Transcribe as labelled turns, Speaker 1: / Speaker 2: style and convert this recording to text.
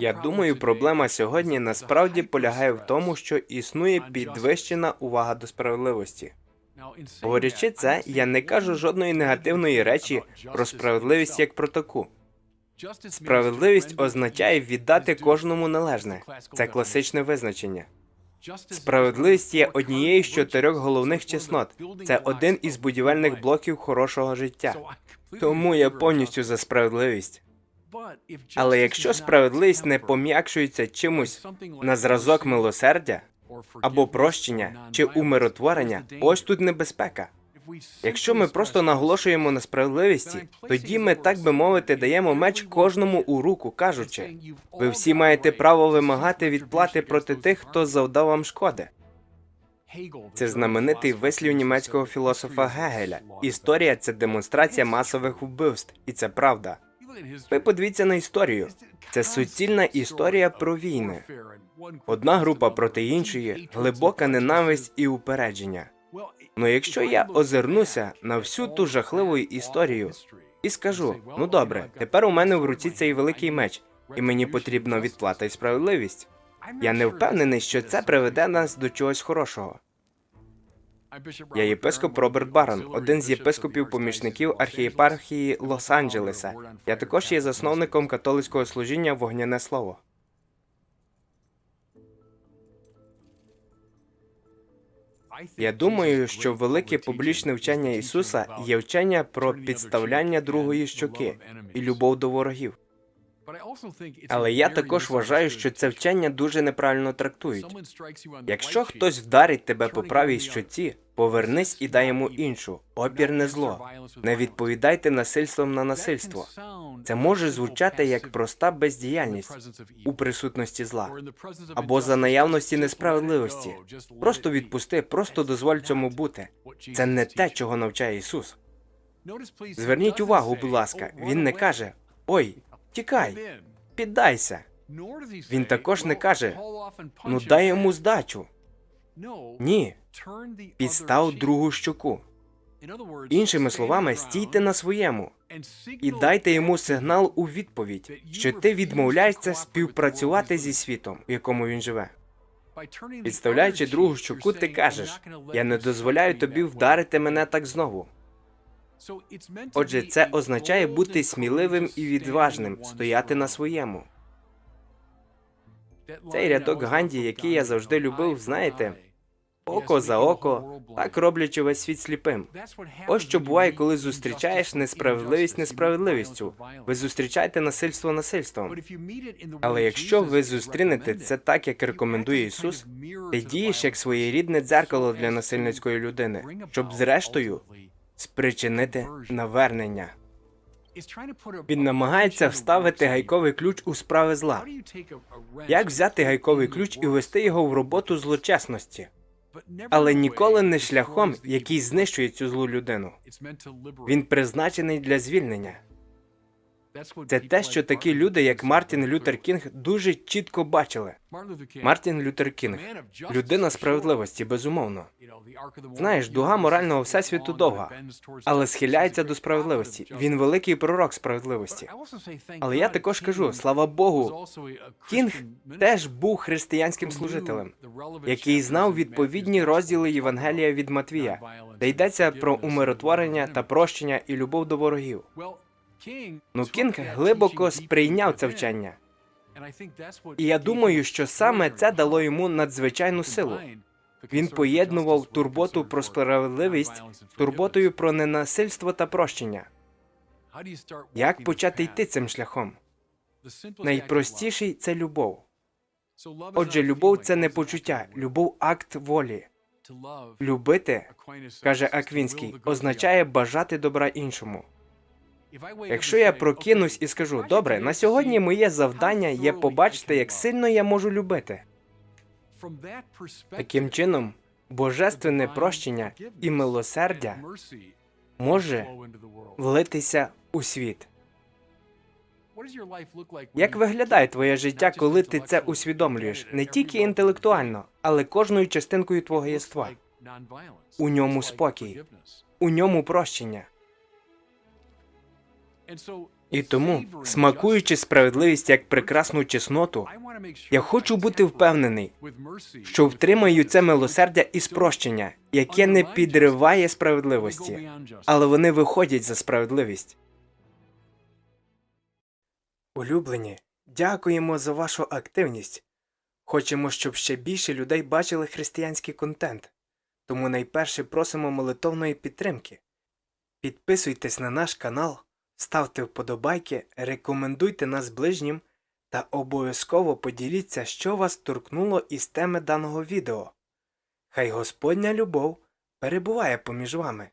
Speaker 1: Я думаю, проблема сьогодні насправді полягає в тому, що існує підвищена увага до справедливості. Говорячи це, я не кажу жодної негативної речі про справедливість як про таку. Справедливість означає віддати кожному належне. Це класичне визначення. Справедливість є однією з чотирьох головних чеснот. Це один із будівельних блоків хорошого життя. Тому я повністю за справедливість. Але якщо справедливість не пом'якшується чимось на зразок милосердя або прощення чи умиротворення, ось тут небезпека. Якщо ми просто наголошуємо на справедливості, тоді ми, так би мовити, даємо меч кожному у руку, кажучи, ви всі маєте право вимагати відплати проти тих, хто завдав вам шкоди. Це знаменитий вислів німецького філософа Гегеля. Історія це демонстрація масових вбивств, і це правда. Ви подивіться на історію. Це суцільна історія про війни. Одна група проти іншої, глибока ненависть і упередження. Ну якщо я озирнуся на всю ту жахливу історію і скажу: ну добре, тепер у мене в руці цей великий меч, і мені потрібна відплата і справедливість. Я не впевнений, що це приведе нас до чогось хорошого. Я єпископ Роберт Барон, один з єпископів-помічників архієпархії Лос-Анджелеса. Я також є засновником католицького служіння Вогняне Слово. Я думаю, що велике публічне вчення Ісуса є вчення про підставляння другої щоки і любов до ворогів. Але я також вважаю, що це вчення дуже неправильно трактують. Якщо хтось вдарить тебе по правій щоці, повернись і дай йому іншу. Опір не зло. Не відповідайте насильством на насильство. Це може звучати як проста бездіяльність у присутності зла або за наявності несправедливості. Просто відпусти, просто дозволь цьому бути. Це не те, чого навчає Ісус. Зверніть увагу, будь ласка, він не каже: Ой, тікай, піддайся. Він також не каже: Ну дай йому здачу. Ні, підстав другу щоку. Іншими словами, стійте на своєму і дайте йому сигнал у відповідь, що ти відмовляєшся співпрацювати зі світом, в якому він живе. Підставляючи другу щоку, ти кажеш: я не дозволяю тобі вдарити мене так знову. Отже, це означає бути сміливим і відважним, стояти на своєму. Цей рядок Ганді, який я завжди любив, знаєте, око за око, так роблячи весь світ сліпим. Ось що буває, коли зустрічаєш несправедливість несправедливістю. Ви зустрічаєте насильство насильством. Але якщо ви зустрінете це так, як рекомендує Ісус, ти дієш як своєрідне дзеркало для насильницької людини, щоб зрештою спричинити навернення. Він намагається вставити гайковий ключ у справи зла. Як взяти гайковий ключ і ввести його в роботу злочесності, але ніколи не шляхом, який знищує цю злу людину. Він призначений для звільнення. Це те, що такі люди, як Мартін Лютер Кінг, дуже чітко бачили. Мартін Лютер Кінг людина справедливості, безумовно. Знаєш, дуга морального всесвіту довга, але схиляється до справедливості. Він великий пророк справедливості. Але я також кажу, слава Богу, Кінг теж був християнським служителем, який знав відповідні розділи Євангелія від Матвія, де йдеться про умиротворення та прощення і любов до ворогів. Ну Кінг глибоко сприйняв це вчення. І я думаю, що саме це дало йому надзвичайну силу. Він поєднував турботу про справедливість турботою про ненасильство та прощення. Як почати йти цим шляхом? Найпростіший це любов. Отже, любов це не почуття, любов акт волі. Любити, каже Аквінський, означає бажати добра іншому. Якщо я прокинусь і скажу, добре, на сьогодні моє завдання є побачити, як сильно я можу любити. Таким чином, божественне прощення і милосердя може влитися у світ. Як виглядає твоє життя, коли ти це усвідомлюєш не тільки інтелектуально, але кожною частинкою твого єства? У ньому спокій, у ньому прощення. І тому, смакуючи справедливість як прекрасну чесноту, я хочу бути впевнений, що втримаю це милосердя і спрощення, яке не підриває справедливості, але вони виходять за справедливість. Улюблені, дякуємо за вашу активність. Хочемо, щоб ще більше людей бачили християнський контент. Тому найперше просимо молитовної підтримки. Підписуйтесь на наш канал, ставте вподобайки, рекомендуйте нас ближнім та обов'язково поділіться, що вас торкнуло із теми даного відео. Хай Господня любов перебуває поміж вами.